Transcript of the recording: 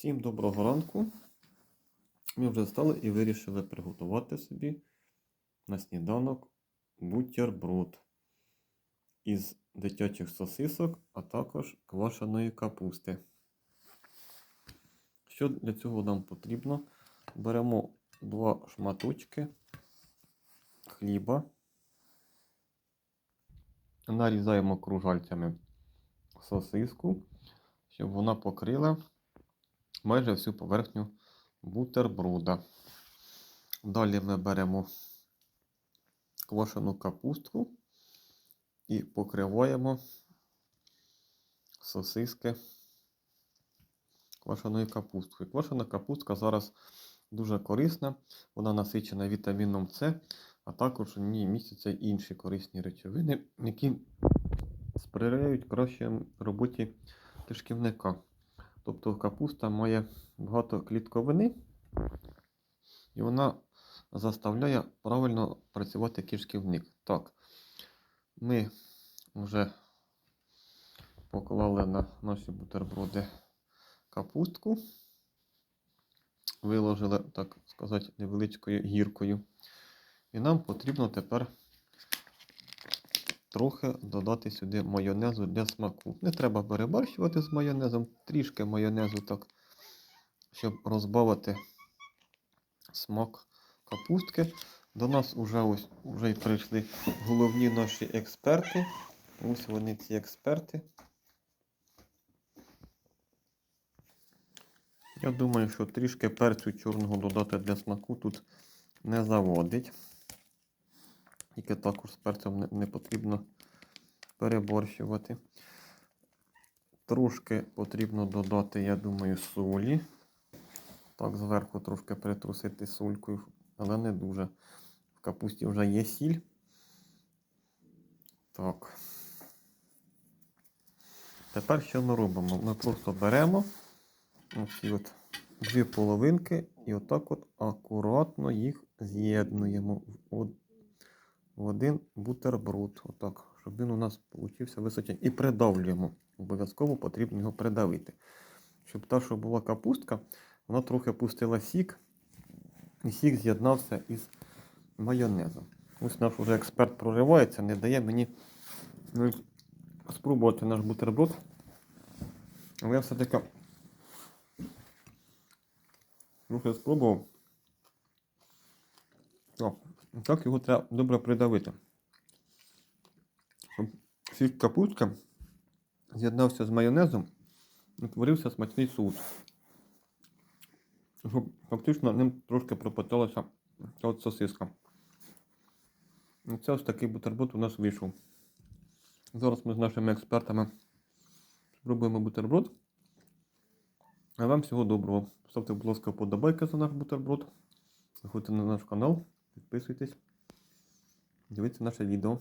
Всім доброго ранку. Ми вже встали і вирішили приготувати собі на сніданок бутерброд із дитячих сосисок, а також квашеної капусти. Що для цього нам потрібно? Беремо два шматочки хліба, нарізаємо кружальцями сосиску, щоб вона покрила майже всю поверхню бутерброда. Далі ми беремо квашену капустку і покриваємо сосиски квашеною капусткою. Квашена капустка зараз дуже корисна, вона насичена вітаміном С, а також в ній містяться інші корисні речовини, які сприяють краще роботі кишківника. Тобто капуста має багато клітковини, і вона заставляє правильно працювати кишківник. Так, ми вже поклали на наші бутерброди капустку, виложили, так сказати, невеличкою гіркою. І нам потрібно тепер трохи додати сюди майонезу для смаку. Не треба перебарщувати з майонезом, трішки майонезу так, щоб розбавити смак капустки. До нас вже ось вже й прийшли головні наші експерти. Ось вони ці експерти. Я думаю, що трішки перцю чорного додати для смаку тут не заводить. Тільки також з перцем не, потрібно переборщувати. Трошки потрібно додати, я думаю, солі. Так, зверху трошки притрусити солькою, але не дуже. В капусті вже є сіль. Так. Тепер що ми робимо? Ми просто беремо оці от дві половинки і отак от акуратно їх з'єднуємо в в один бутерброд. Отак, щоб він у нас получився височень. І придавлюємо. Обов'язково потрібно його придавити. Щоб та, що була капустка, вона трохи пустила сік, і сік з'єднався із майонезом. Ось наш уже експерт проривається, не дає мені ну, спробувати наш бутерброд. Але я все-таки трохи спробував. Так, так його треба добре придавити. Щоб сік капустка з'єднався з майонезом і утворився смачний соус. Щоб фактично ним трошки пропиталася от сосиска. І це ось такий бутерброд у нас вийшов. Зараз ми з нашими експертами спробуємо бутерброд. А вам всього доброго. Ставте, будь ласка, подобайки за наш бутерброд. Заходьте на наш канал, підписуйтесь, дивіться наше відео.